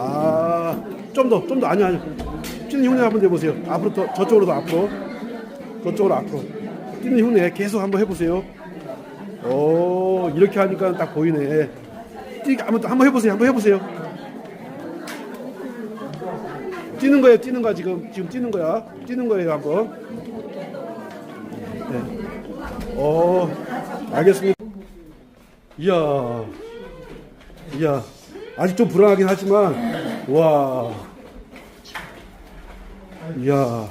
아, 좀 더, 좀 더, 아니, 아니. 뛰는 흉내 한번 내보세요. 앞으로 더, 저쪽으로 더 앞으로. 저쪽으로 앞으로. 뛰는 흉내 계속 한번 해보세요. 오, 이렇게 하니까 딱 보이네. 뛰기, 한번, 한번 해보세요. 한번 해보세요. 뛰는 거예요, 뛰는 거 지금. 지금 뛰는 거야. 뛰는 거예요, 한번. 네. 오, 알겠습니다. 이야. 이야. 아직 좀 불안하긴 하지만, 와. 이야.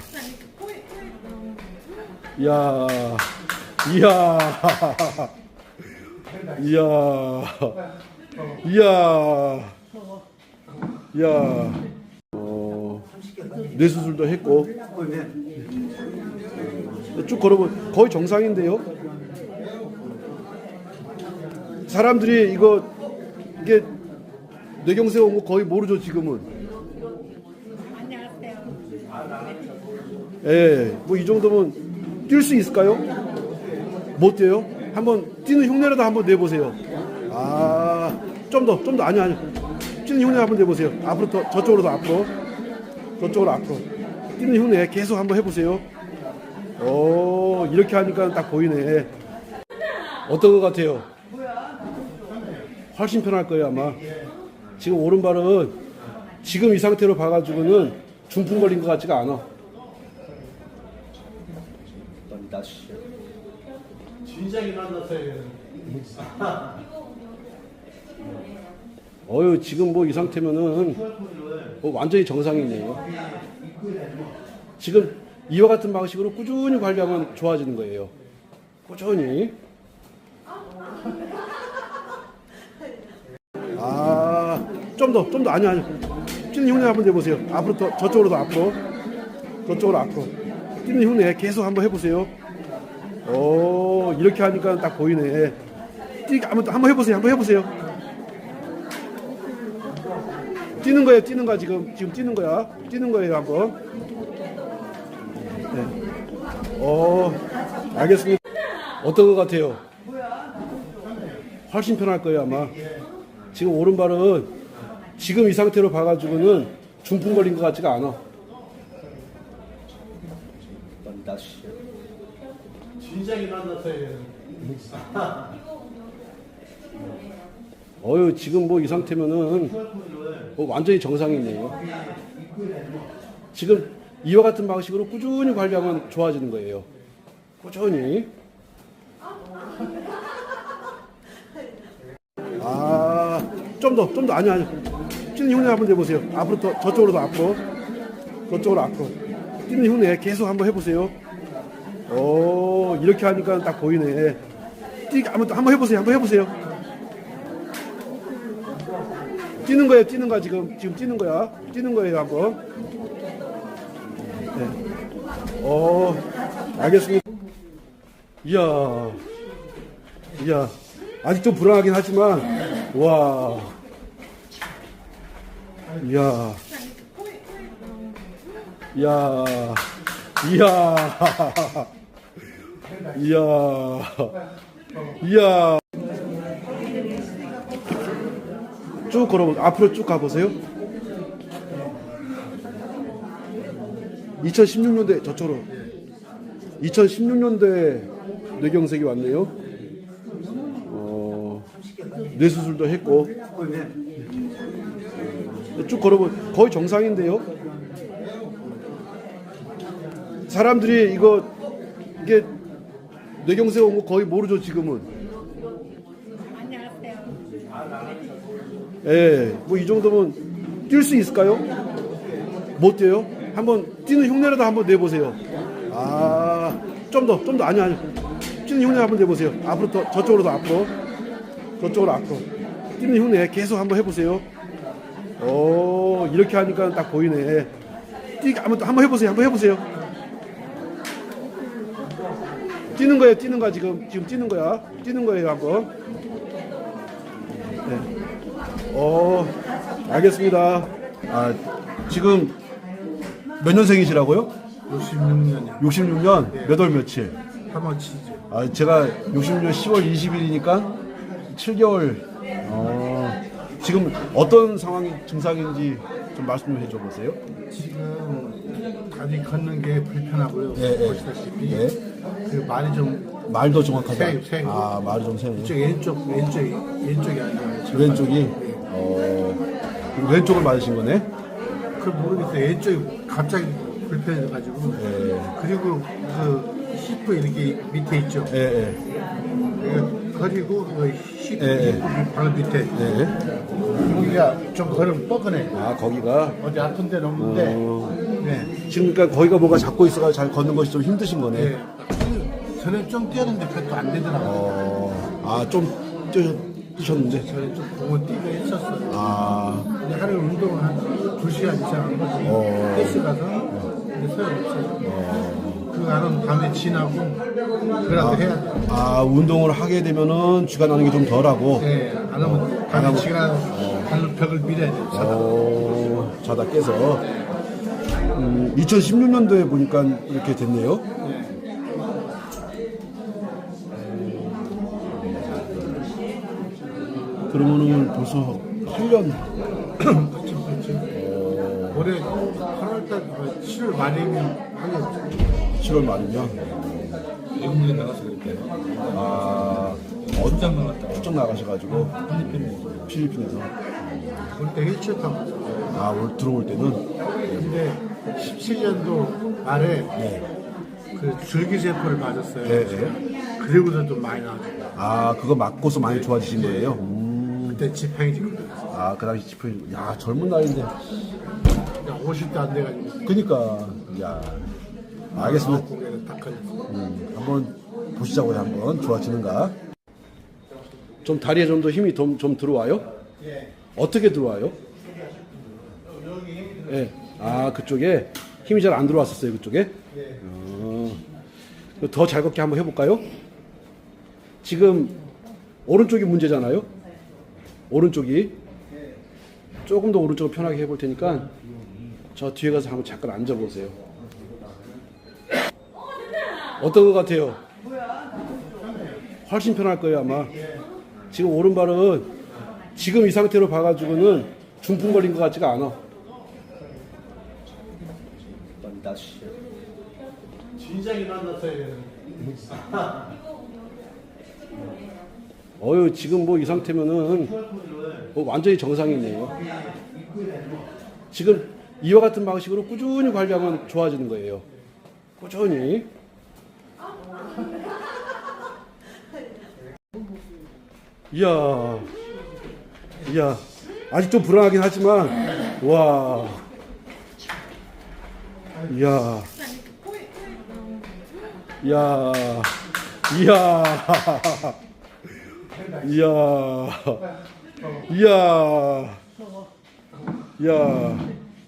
이야. 이야. 이야. 이야. 이야. 어, 뇌수술도 했고. 쭉 걸어보면 거의 정상인데요. 사람들이 이거 이게 뇌경색 온 거 거의 모르죠 지금은. 예, 뭐 이 정도면 뛸 수 있을까요? 못 뛰어요? 한번 뛰는 흉내라도 한번 내보세요. 아, 좀 더, 좀 더, 아니, 아니. 뛰는 흉내 한번 내보세요. 앞으로 더, 저쪽으로 더 앞으로. 저쪽으로 앞으로. 뛰는 흉내 계속 한번 해보세요. 오, 이렇게 하니까 딱 보이네. 어떤 것 같아요? 훨씬 편할 거예요, 아마. 지금 오른발은 지금 이 상태로 봐가지고는 중풍 걸린 것 같지가 않아. 진작 일어났어야 어유 지금 뭐 이 상태면은 뭐 완전히 정상이네요. 지금 이와 같은 방식으로 꾸준히 관리하면 좋아지는 거예요. 꾸준히. 아. 좀 더, 좀 더, 아니, 아니. 뛰는 흉내 한번 내보세요. 앞으로 더, 저쪽으로 더 앞으로. 저쪽으로 앞으로. 뛰는 흉내 계속 한번 해보세요. 오, 이렇게 하니까 딱 보이네. 뛰기, 한번, 한번 해보세요. 한번 해보세요. 뛰는 거예요, 뛰는 거 지금 지금 뛰는 거야, 뛰는 거예요 한번. 네. 어, 알겠습니다. 어떤 것 같아요? 훨씬 편할 거예요 아마. 지금 오른발은 지금 이 상태로 봐가지고는 중풍 걸린 것 같지가 않아. 진작에 만났어야 어유 지금 뭐 이 상태면은 어, 완전히 정상이네요. 지금 이와 같은 방식으로 꾸준히 관리하면 좋아지는 거예요. 꾸준히. 아, 좀 더, 좀 더, 아니, 아니. 뛰는 흉내 한번 내보세요. 앞으로 더, 저쪽으로 더 앞으로. 저쪽으로 앞으로. 뛰는 흉내 계속 한번 해보세요. 오, 이렇게 하니까 딱 보이네. 한번, 한번 해보세요. 한번 해보세요. 뛰는 거예요, 뛰는 거 지금 지금 뛰는 거야, 뛰는 거예요 한번. 네. 어, 알겠습니다. 이야, 이야, 아직 좀 불안하긴 하지만, 와, 이야, 이야, 이야, 이야, 이야. 쭉 걸어 앞으로 쭉 가보세요. 2016년대 저쪽으로. 2016년대 뇌경색이 왔네요. 어, 뇌수술도 했고 쭉 걸어보면 거의 정상인데요. 사람들이 이거 이게 뇌경색 온거 거의 모르죠 지금은. 예, 뭐 이 정도면 뛸 수 있을까요? 못 뛰어요? 한번 뛰는 흉내라도 한번 내보세요. 아, 좀 더, 좀 더, 아니, 아니. 뛰는 흉내 한번 내보세요. 앞으로 더, 저쪽으로 더 앞으로. 저쪽으로 앞으로. 뛰는 흉내 계속 한번 해보세요. 오, 이렇게 하니까 딱 보이네. 한번, 한번 해보세요. 한번 해보세요. 뛰는 거예요, 뛰는 거 지금, 지금 뛰는 거야. 뛰는 거예요, 한번. 네. 어, 알겠습니다. 아, 지금 몇 년생이시라고요? 56년이요. 66년 몇 월 며칠? 3월 7일. 아, 제가 66년 10월 20일이니까 7개월. 어, 지금 어떤 상황이 증상인지 좀 말씀 좀 해줘 보세요. 지금 다리 걷는 게 불편하고요. 예, 예. 보시다시피 예. 그 말이 좀 말도 정확하다. 세, 세. 아 말이 좀 세네. 이쪽 왼쪽 왼쪽이 왼쪽이 아니라 저 왼쪽이 예. 어 그럼 왼쪽을 맞으신 거네. 그 모르겠어요. 왼쪽이 갑자기 불편해져가지고 예. 그리고 그 히프 이렇게 밑에 있죠. 예, 예. 그 그리고 그 히프, 예, 예. 히프 바로 밑에 예. 여기가 좀 걸으면 뻐근해. 아 거기가 어디 아픈 데는 없는데 어, 네. 지금 그러니까 거기가 뭐가 잡고 있어가 잘 걷는 것이 좀 힘드신 거네. 네. 저는 좀 뛰었는데 그것도 안 되더라고요. 어, 아 좀 뛰셨는데. 저는 좀 공을 뛰고 했었어요. 아, 근데 하루 운동을 한 2시간 이상 하거든요. 어. 헬스 가서 근데 소용없어요. 그 안은 밤에 지나고 그래도 해야 돼. 아 운동을 하게 되면은 쥐가 나는 게 좀 덜하고. 네, 안 하면 밤에 지나고 발로 벽을 밀어야 돼. 어, 자다 깨서. 음, 2016년도에 보니까 이렇게 됐네요. 그러면은 벌써 8년. 그렇죠, 그렇죠. 올해 8월달, 7월 말이면. 7월 말이면. 외국에 나가서 그랬대요. 아, 어장 나갔다. 출장 나가셔가지고 필리핀에. 필리핀에서. 올때 일주일 타고. 아, 올, 들어올 때는. 근데 17년도 말에 네. 그 줄기세포를 맞았어요. 네, 네. 그리고서도 많이 나왔어요. 아, 그거 맞고서 많이 좋아지신 거예요? 음. 그때 지팡이 짚고 그랬어요. 아, 그 당시 지금, 야, 젊은 나이인데. 그냥 50대 안 돼가지고 그니까, 야. 알겠습니다. 음, 한번 보시자고요, 한번. 좋아지는가. 좀 다리에 좀 더 힘이 좀, 좀 들어와요? 어떻게 들어와요? 예. 아, 그쪽에 힘이 잘 안 들어왔었어요, 그쪽에? 어, 더 잘 걷게 한번 해볼까요? 지금 오른쪽이 문제잖아요? 오른쪽이. 조금 더 오른쪽을 편하게 해볼 테니까 저 뒤에 가서 한번 잠깐 앉아보세요. 어떤 것 같아요? 훨씬 편할 거예요 아마. 지금 오른발은 지금 이 상태로 봐가지고는 중풍 걸린 것 같지가 않아. 반다시. 진작에 만났어요. 어유 지금 뭐 이 상태면은 뭐 완전히 정상이네요. 지금 이와 같은 방식으로 꾸준히 관리하면 좋아지는 거예요. 꾸준히. 이야, 이야, 아직 좀 불안하긴 하지만, 와, 이야, 이야, 이야. 이야, 이야, 이야,